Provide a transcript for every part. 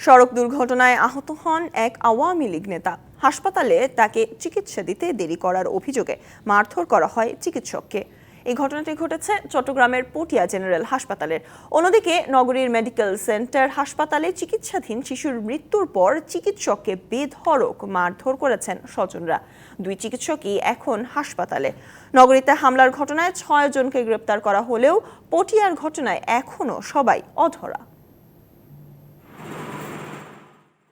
সড়ক দুর্ঘটনায় আহত হন এক আওয়ামী লীগ নেতা। হাসপাতালে তাকে চিকিৎসা দিতে দেরি করার অভিযোগে মারধর করা হয় চিকিৎসককে। এই ঘটনাটি ঘটেছে চট্টগ্রামের পটিয়া জেনারেল হাসপাতালের। অন্যদিকে নগরীর মেডিকেল সেন্টার হাসপাতালে চিকিৎসাধীন শিশুর মৃত্যুর পর চিকিৎসককে বেধড়ক মারধর করেছেন স্বজনরা। দুই চিকিৎসকই এখন হাসপাতালে। নগরীতে হামলার ঘটনায় ছয় জনকে গ্রেপ্তার করা হলেও পটিয়ার ঘটনায় এখনও সবাই অধরা।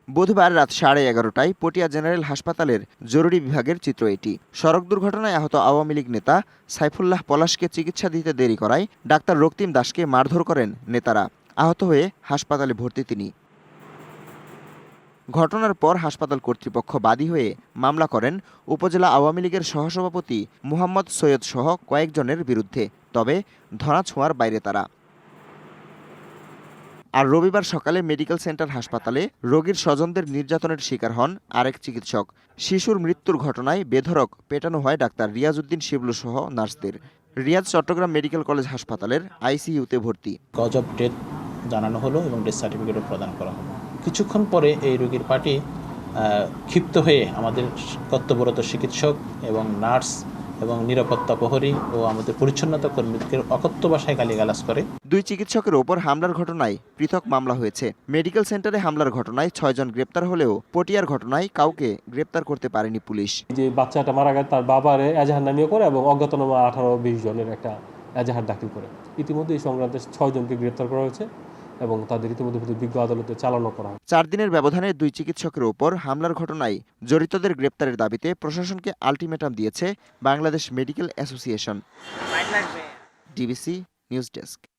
বুধবার রাত সাড়ে এগারোটায় পটিয়া জেনারেল হাসপাতালের জরুরি বিভাগের চিত্র এটি। সড়ক দুর্ঘটনায় আহত আওয়ামী লীগ নেতা সাইফুল্লাহ পলাশকে চিকিৎসা দিতে দেরি করায় ডাক্তার রক্তিম দাসকে মারধর করেন নেতারা। আহত হয়ে হাসপাতালে ভর্তি তিনি। ঘটনার পর হাসপাতাল কর্তৃপক্ষ বাদী হয়ে মামলা করেন উপজেলা আওয়ামী লীগের সহসভাপতি মুহাম্মদ সৈয়দ সহ কয়েকজনের বিরুদ্ধে, তবে ধরাছোঁয়ার বাইরে তারা। আর রবিবার সকালে মেডিকেল সেন্টার হাসপাতালে রোগীর স্বজনদের নির্যাতনের শিকার হন আরেক চিকিৎসক। শিশুর মৃত্যুর ঘটনায় বেধরক পেটানো হয় ডাক্তার রিয়াজউদ্দিন শিবলু সহ নার্সদের। রিয়াজ চট্টগ্রাম মেডিকেল কলেজ হাসপাতালের আইসিইউতে ভর্তি। কজ অফ ডেথ জানানো হলো এবং ডেথ সার্টিফিকেটও প্রদান করা হলো। কিছুক্ষণ পরে এই রোগীর পার্টি ক্ষিপ্ত হয়ে আমাদের কর্তব্যরত চিকিৎসক এবং নার্স এবং নিরাপত্তা প্রহরী ও আমাদের পরিচ্ছন্নতা কর্মীদের অকথ্য ভাষায় গালিগালাজ করে। দুই চিকিৎসকের ওপর হামলার ঘটনায় পৃথক মামলা হয়েছে। মেডিকেল সেন্টারে হামলার ঘটনায় ছয়জন গ্রেপ্তার হলেও পটিয়ার ঘটনায় কাউকে গ্রেপ্তার করতে পারেনি পুলিশ। যে বাচ্চাটা মারা গেছে তার বাবারে এজাহার নামিয়ে করে এবং অজ্ঞাতনামা আঠারো বিশ জনের একটা এজাহার দাখিল করে। ইতিমধ্যে এই সংক্রান্তে ছয়জনকে গ্রেপ্তার করা হয়েছে। এবং তাদের ইতিমধ্যে বিজ্ঞ আদালতে চালানো করা হয়। চার দিনের ব্যবধানে দুই চিকিৎসকের ওপর হামলার ঘটনায় জড়িতদের গ্রেপ্তারের দাবিতে প্রশাসনকে আলটিমেটাম দিয়েছে Bangladesh medical association. DBC news desk.